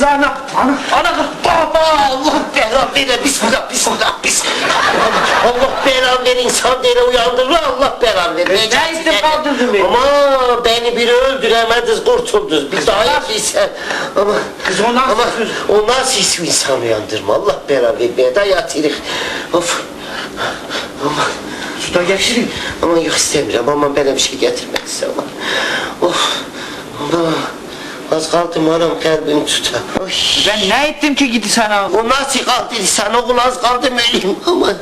Kız ana, ana, ana. Baba Allah belanı verir. Bismillah, bismillah, bismillah. Allah belanı verir. insan beni uyandırır. Allah belanı verir. Ne ettin, kaldırdın beni? Ama beni biri öldüremediniz, kurtuldunuz. Bir daha yapıysan. Ama, Kız o nasıl ama, o nasıl ismi insan uyandırma. Allah belanı verir. Beni de yatırır. Of. Ama, Suda geçirin. ama yok istemiyorum. Aman böyle bir şey getirmek istemem. Of. Ama kaldım anam kalbim tutar. Oy. Ben ne ettim ki gidi sana? O nasıl kaldı sen oğul az kaldım öleyim aman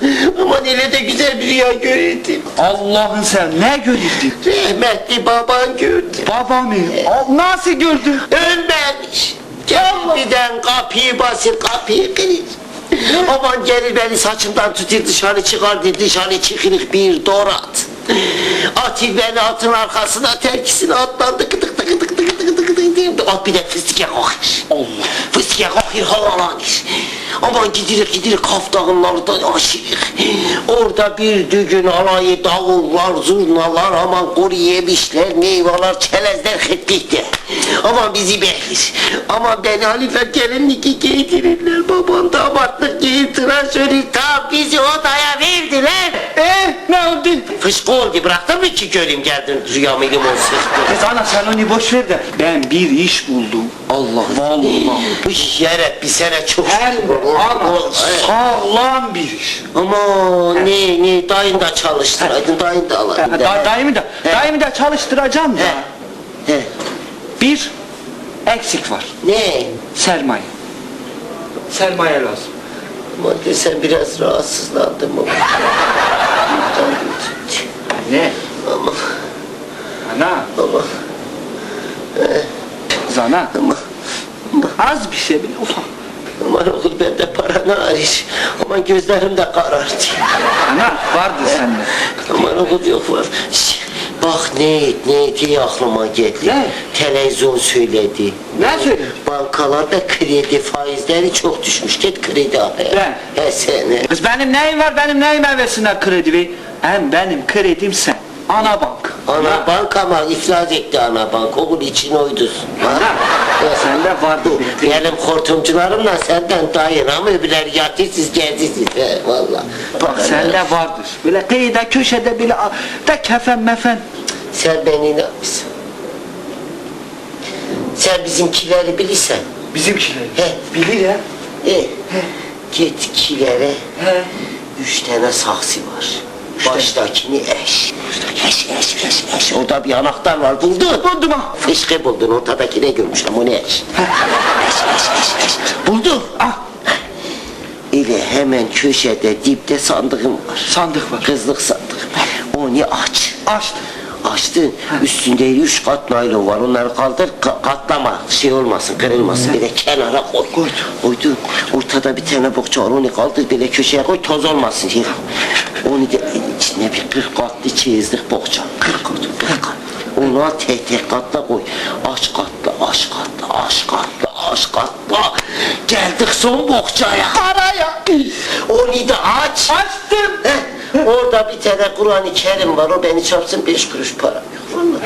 aman öyle de güzel bir rüya gördüm. Allah'ın sen ne görürdün? Rahmetli baban gördü. Babamı Al- nasıl gördün? Ölmemiş. Kendiden kapıyı basır kapıyı kırır. Aman gelir beni saçımdan tutur dışarı çıkardı dışarı çıkırık bir dorat. Atır beni atın arkasına terkisine atlandı kıtık tık tık Şimdi ot bir de fıskiye kalkış. Allah. Fıskiye kalkır havalanır. Aman gidirik gidirik haftağınlardan aşırık. Orada bir düğün alayı davullar, zurnalar, aman kuru yemişler, meyveler, çelezler hepikti. Aman bizi bekler. Aman ben Halife gelinliki giydirirler. Babam damatlık giyir tıraş ölür. Ta bizi odaya verdiler. Ne oldu? Bıraktın mı ki göreyim geldin rüyamı limon sıktı. Kız ana sen onu boş ver de ben bir iş buldum. Allah Vallahi. İş yere bir sene çok Her ana sağlam bir iş. Ama ne ne dayın da çalıştıraydın dayın da aladın. Da, dayımı da, He. dayımı da çalıştıracağım da. He. He. Bir eksik var. Ne? Sermaye. Sermaye lazım. Aman de sen biraz rahatsızlandın mı? Ne? Ama Ana. ama Kız ana. ama Az bir şey bile ufak. aman oğul bende para ne arayış? Aman gözlerim de karardı. Ana vardı sende. Aman oğul yok var. Şş, Bak ne ne diye aklıma geldi. Ne? Televizyon söyledi. Ne söyledi? Bankalarda kredi faizleri çok düşmüş. Git kredi al. Ben? He sen. Kız benim neyim var benim neyime versinler kredi be? Hem benim kredim sen. Ana bank. Ana bank ama iflas etti ana bank. Oğul için oydu. Ana. Sende vardı. Benim hortumcularımla senden dayın ama öbürleri yatır siz geldiniz. He valla. Bak sende vardır. Böyle kıyıda köşede bile da kefen mefen. Sen beni ne yapmışsın? Sen bizimkileri bilirsen. Bizimkiler. He. Bilir ya. E, git kilere He. üç tane saksı var. Baştakini eş. Eş, eş, eş, eş. Orada bir anahtar var buldun. Buldum ha. Fışkı buldun ortadaki ne görmüş ama ne eş. Eş, eş, eş, eş. Buldun. Ah. İle hemen köşede dipte sandığım var. Sandık var. Kızlık sandık. Onu aç. Açtım. Açtın. Üstünde üç kat naylon var. Onları kaldır. ka- katlama. Şey olmasın, kırılmasın. Bir de kenara koy. Koydum. Koydun. Ortada bir tane bohça var. Onu kaldır. Bir de köşeye koy. Toz olmasın. Yık. Onu da içine bir kırk katlı çeyizlik bohça. Kırk kat. Kırk kat. Onu al tek tek katla koy. Aç katla, aç katla, aç katla, aç katla. Geldik son bohçaya. Araya. Onu da aç. Açtım. Heh, Orada bir tane Kur'an-ı Kerim var. O beni çarpsın beş kuruş param yok.